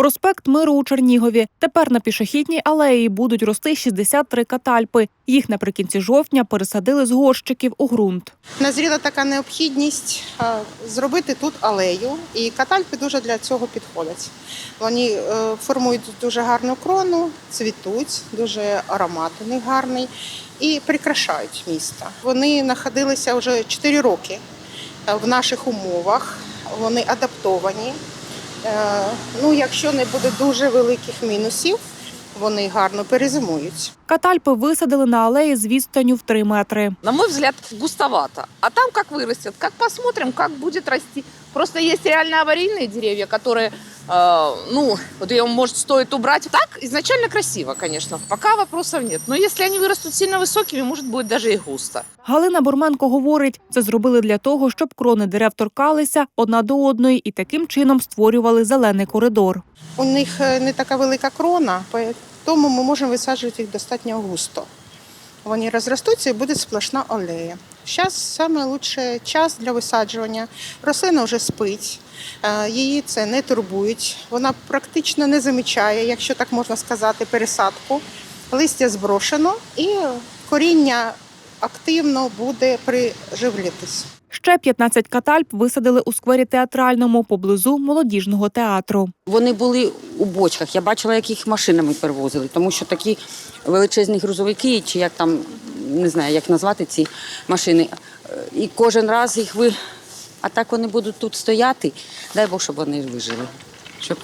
Проспект Миру у Чернігові. Тепер на пішохідній алеї будуть рости 63 катальпи. Їх наприкінці жовтня пересадили з горщиків у ґрунт. Назріла така необхідність зробити тут алею, і катальпи дуже для цього підходять. Вони е, формують дуже гарну крону, цвітуть, дуже аромат у них гарний і прикрашають місто. Вони знаходилися вже 4 роки е, в наших умовах, вони адаптовані. Е, Ну, якщо не буде дуже великих мінусів, вони гарно перезимують. Катальпи висадили на алеї з відстанню в 3 метри. На мой взгляд, густовато. А там как вырастет, как посмотрим, как будет расти. Просто есть реально аварийные деревья, которые, э, ну, вот ее, может, стоит убрать. Так, изначально красиво, конечно. Пока вопросов нет. Но если они вырастут сильно высокими, может, будет даже и густо. Галина Бурменко говорить, це зробили для того, щоб крони дерев торкалися одна до одної і таким чином створювали зелений коридор. У них е, не така велика крона, тому ми можемо висаджувати їх достатньо густо. Вони розростуться і буде сплошна алея. Зараз саме лучший час для висаджування. Рослина вже спить, е, її це не турбують. Вона практично не замічає, якщо так можна сказати, пересадку. Листя зброшено і коріння активно буде приживлятись. Ще 15 катальп висадили у сквері театральному поблизу молодіжного театру. Вони були у бочках. Я бачила, як їх машинами перевозили, тому що такі величезні грузовики, чи як там не знаю, як назвати ці машини. І кожен раз їх ви. А так вони будуть тут стояти. Дай Бог, щоб вони вижили. Щоб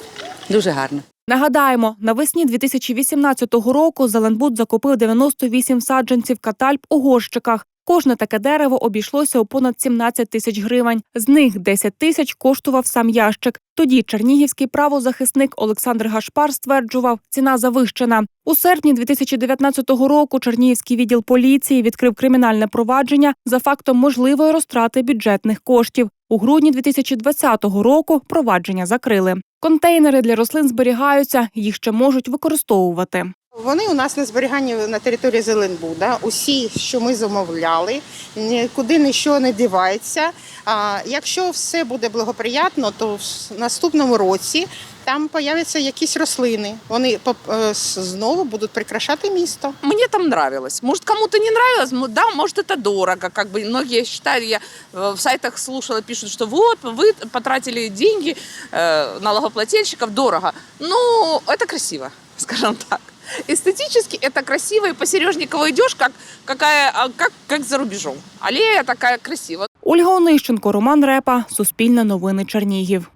дуже гарно. Нагадаємо, навесні 2018 року Зеленбуд закупив 98 саджанців катальп у горщиках. Кожне таке дерево обійшлося у понад 17 тисяч гривень. З них 10 тисяч коштував сам ящик. Тоді чернігівський правозахисник Олександр Гашпар стверджував, ціна завищена. У серпні 2019 року Чернігівський відділ поліції відкрив кримінальне провадження за фактом можливої розтрати бюджетних коштів. У грудні 2020 року провадження закрили. Контейнери для рослин зберігаються, їх ще можуть використовувати. Вони у нас на зберіганні на території Зеленбуда. Усі, що ми замовляли, нікуди нічого не дівається. А якщо все буде благоприятно, то в наступному році там появляться якісь рослини. Вони поп- е, с- знову будуть прикрашати місто. Мне там нравилось. Может, кому-то не нравилось, м, да, может, это дорого. Как бы многие считают, я э, в сайтах слушала, пишут, что вот, вы потратили деньги э, налогоплательщиков, дорого. Ну, это красиво, скажем так. Эстетически это красиво, и по Сережникову идешь, как, какая, как, как за рубежом. Аллея такая красивая. Ольга Онищенко, Роман Репа, Суспільне новини Чернігів.